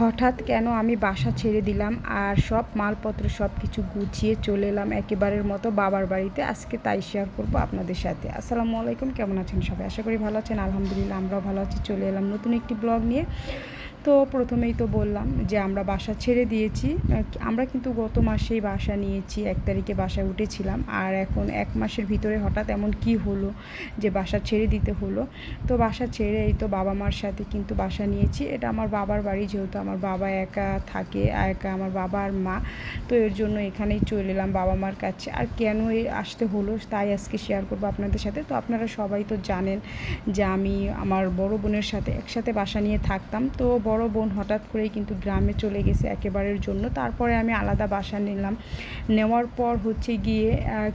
হঠাৎ কেন আমি বাসা ছেড়ে দিলাম আর সব মালপত্র সব কিছু গুছিয়ে চলে এলাম একেবারের মতো বাবার বাড়িতে। আজকে তাই শেয়ার করব আপনাদের সাথে। আসসালামু আলাইকুম, কেমন আছেন সবাই? আশা করি ভালো আছেন। আলহামদুলিল্লাহ, আমরাও ভালো আছি। চলে এলাম নতুন একটি ব্লগ নিয়ে। তো প্রথমেই তো বললাম যে আমরা বাসা ছেড়ে দিয়েছি। আমরা কিন্তু গত মাসেই বাসা নিয়েছি, এক তারিখে বাসায় উঠেছিলাম। আর এখন এক মাসের ভিতরে হঠাৎ এমন কি হলো যে বাসা ছেড়ে দিতে হলো। তো বাসা ছেড়ে এই তো বাবা মার সাথে কিন্তু বাসা নিয়েছি। এটা আমার বাবার বাড়ি, যেহেতু আমার বাবা একা থাকে একা আমার বাবা আর মা, তো এর জন্য এখানেই চলে এলাম বাবা মার কাছে। আর কেন আসতে হলো তাই আজকে শেয়ার করব আপনাদের সাথে। তো আপনারা সবাই তো জানেন যে আমি আমার বড় বোনের সাথে একসাথে বাসা নিয়ে থাকতাম। তো বড় বোন হঠাৎ করেই কিন্তু গ্রামে চলে গেছে একেবারের জন্য। তারপরে আমি আলাদা বাসা নিলাম। নেওয়ার পর হচ্ছে গিয়ে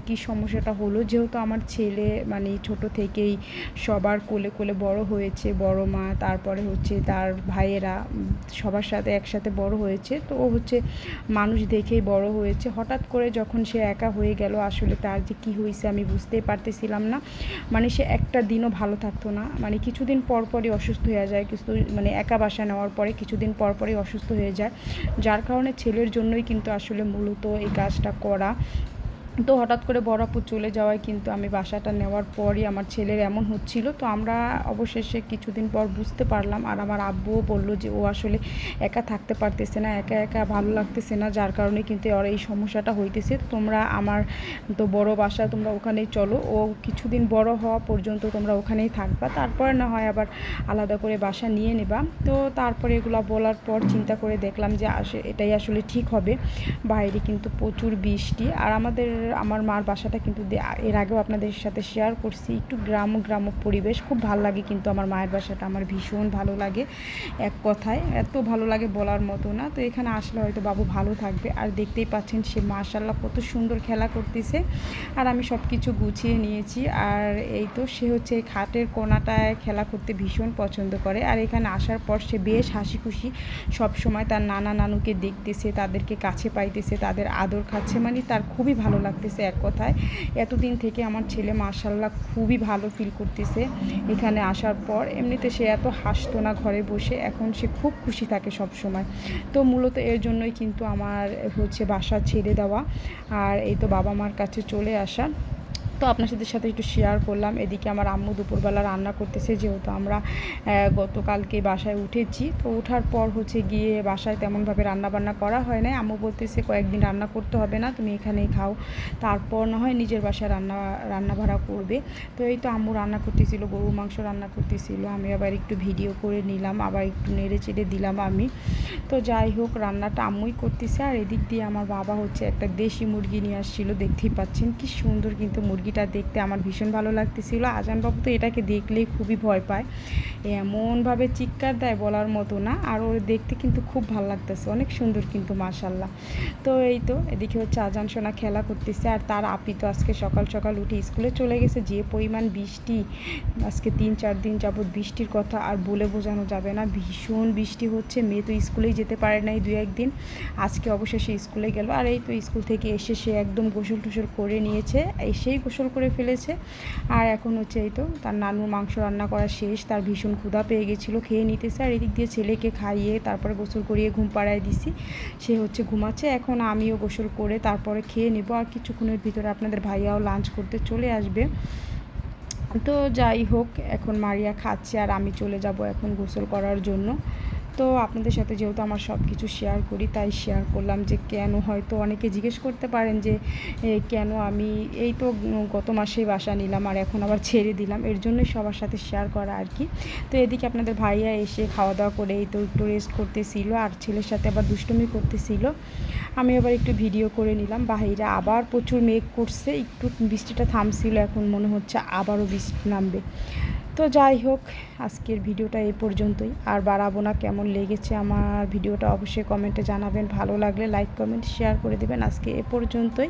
কি সমস্যাটা হলো? যেহেতু আমার ছেলে মানে ছোট থেকেই সবার কোলে কোলে বড় হয়েছে, বড় মা, তারপরে হচ্ছে তার ভাইয়েরা সবার সাথে একসাথে বড় হয়েছে, তো ও হচ্ছে মানুষ দেখেই বড় হয়েছে। হঠাৎ করে যখন সে একা হয়ে গেল, আসলে তার যে কী হয়েছে আমি বুঝতেই পারতেছিলাম না। মানে সে একটা দিনও ভালো থাকতো না। মানে কিছুদিন পর পরই অসুস্থ হয়ে যায় কিছু মানে একা বাসা নেওয়ার পরে কিছুদিন পর পরই অসুস্থ হয়ে যায়। যার কারণে ছেলের জন্যই কিন্তু আসলে মূলত এই কাজটা করা। তো হঠাৎ করে বড়াপুর চলে যাওয়ায় কিন্তু আমি বাসাটা নেওয়ার পরই আমার ছেলের এমন হচ্ছিল। তো আমরা অবশেষে কিছুদিন পর বুঝতে পারলাম আর আমার আব্বুও বলল যে ও আসলে একা থাকতে পারতেছে না, একা একা ভালো লাগতেছে না, যার কারণে কিন্তু ওর এই সমস্যাটা হইতেছে। তোমরা আমার তো বড় বাসা, তোমরা ওখানেই চলো। ও কিছুদিন বড় হওয়া পর্যন্ত তোমরা ওখানেই থাকবা। তারপরে না হয় আবার আলাদা করে বাসা নিয়ে নেবা। তো তারপরে এগুলো বলার পর চিন্তা করে দেখলাম যে এটাই আসলে ঠিক হবে। বাইরে কিন্তু প্রচুর বৃষ্টি। আর আমাদের আমার মার বাসাটা কিন্তু এর আগেও আপনাদের সাথে শেয়ার করছি। একটু গ্রাম গ্রাম পরিবেশ খুব ভালো লাগে কিন্তু আমার মায়ের বাসাটা। আমার ভীষণ ভালো লাগে এক কথায়। এত ভালো লাগে বলার মতো না। তো এখানে আসলে হয়তো বাবু ভালো থাকবে। আর দেখতেই পাচ্ছেন সে মাশাল্লাহ কত সুন্দর খেলা করতেছে। আর আমি সব কিছু গুছিয়ে নিয়েছি। আর এই তো সে হচ্ছে খাটের কোনাটায় খেলা করতে ভীষণ পছন্দ করে। আর এখানে আসার পর সে বেশ হাসি খুশি সবসময় তার নানা নানুকে দেখতেছে, তাদেরকে কাছে পাইতেছে, তাদের আদর খাচ্ছে। মানে তার খুবই ভালো লাগতেছে এক কথায়। এতদিন থেকে আমার ছেলে মার্শাল্লাহ খুবই ভালো ফিল করতেছে এখানে আসার পর। এমনিতে সে এত হাসতো না ঘরে বসে, এখন সে খুব খুশি থাকে সব সময় তো মূলত এর জন্যই কিন্তু আমার হচ্ছে বাসা ছেড়ে দেওয়া। আর এই তো বাবা মার কাছে চলে আসা। তো আপনার সাথে সাথে একটু শেয়ার করলাম। এদিকে আমার আম্মু দুপুরবেলা রান্না করতেছে, যেহেতু আমরা গতকালকে বাসায় উঠেছি। তো ওঠার পর হচ্ছে গিয়ে বাসায় তেমনভাবে রান্না বান্না করা হয় না আম্মু বলতেছে, কয়েকদিন রান্না করতে হবে না, তুমি এখানেই খাও। তারপর না হয় নিজের বাসায় রান্না রান্না ভাড়া করবে। তো এই তো আম্মু রান্না করতেছিল, গরুর মাংস রান্না করতেছিল। আমি আবার একটু ভিডিও করে নিলাম, আবার একটু নেড়ে চেড়ে দিলাম আমি। তো যাই হোক, রান্নাটা আম্মুই করতেছে। আর এদিক দিয়ে আমার বাবা হচ্ছে একটা দেশি মুরগি নিয়ে আসছিল, দেখতেই পাচ্ছেন কি সুন্দর কিন্তু মুরগি। মুরগিটা দেখতে আমার ভীষণ ভালো লাগতেছিল। আজানবাবু তো এটাকে দেখলেই খুবই ভয় পায়। এমনভাবে চিৎকার দেয় বলার মতো না, আর ওর দেখতে কিন্তু খুব ভালো লাগতেছে। অনেক সুন্দর কিন্তু মাশাল্লাহ তো এই তো, এদিকে হচ্ছে আজান সোনা খেলা করতেছে, আর তার আপি তো আজকে সকাল সকাল উঠে স্কুলে চলে গেছে। যে পরিমাণ বৃষ্টি, আজকে তিন চার দিন যাবৎ বৃষ্টির কথা আর বলে বোঝানো যাবে না। ভীষণ বৃষ্টি হচ্ছে, মেয়ে তো স্কুলেই যেতে পারে নাই দু একদিন। আজকে অবশেষে স্কুলে গেল, আর এই তো স্কুল থেকে এসে সে একদম গোসল টুসল করে নিয়েছে। এসেই গোসল করে ফেলেছে। আর এখন হচ্ছে এই তো, তার নানুর মাংস রান্না করা শেষ, তার ভীষণ ক্ষুধা পেয়ে গেছিল, খেয়ে নিতেছে। আর এদিক দিয়ে ছেলেকে খাইয়ে তারপরে গোসল করিয়ে ঘুম পাড়ায় দিছি। সে হচ্ছে ঘুমাচ্ছে। এখন আমিও গোসল করে তারপরে খেয়ে নেব। আর কিছুক্ষণের ভিতরে আপনাদের ভাইয়াও লাঞ্চ করতে চলে আসবে। তো যাই হোক, এখন মারিয়া খাচ্ছে আর আমি চলে যাব এখন গোসল করার জন্য। তো আপনাদের সাথে যেহেতু আমার সব কিছু শেয়ার করি, তাই শেয়ার করলাম যে কেন হয়তো অনেকে জিজ্ঞেস করতে পারেন যে কেন আমি এই তো গত মাসেই বাসা নিলাম আর এখন আবার ছেড়ে দিলাম। এর জন্যই সবার সাথে শেয়ার করা আর কি। তো এদিকে আপনাদের ভাইয়া এসে খাওয়া দাওয়া করে এই তো একটু রেস্ট করতেছিল আর ছেলের সাথে আবার দুষ্টমি করতেছিল। আমি আবার একটু ভিডিও করে নিলাম। বাহিরে আবার প্রচুর মেঘ করছে। একটু বৃষ্টিটা থামছিল, এখন মনে হচ্ছে আবারও বৃষ্টি নামবে। তো যাই হোক, আজকের ভিডিওটা এ পর্যন্তই। আর বাড়াবো না কেমন লেগেছে আমার ভিডিওটা অবশ্যই কমেন্টে জানাবেন। ভালো লাগলে লাইক, কমেন্ট, শেয়ার করে দেবেন। আজকে এ পর্যন্তই।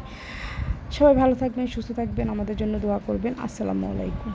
সবাই ভালো থাকবেন, সুস্থ থাকবেন। আমাদের জন্য দোয়া করবেন। আসসালামু আলাইকুম।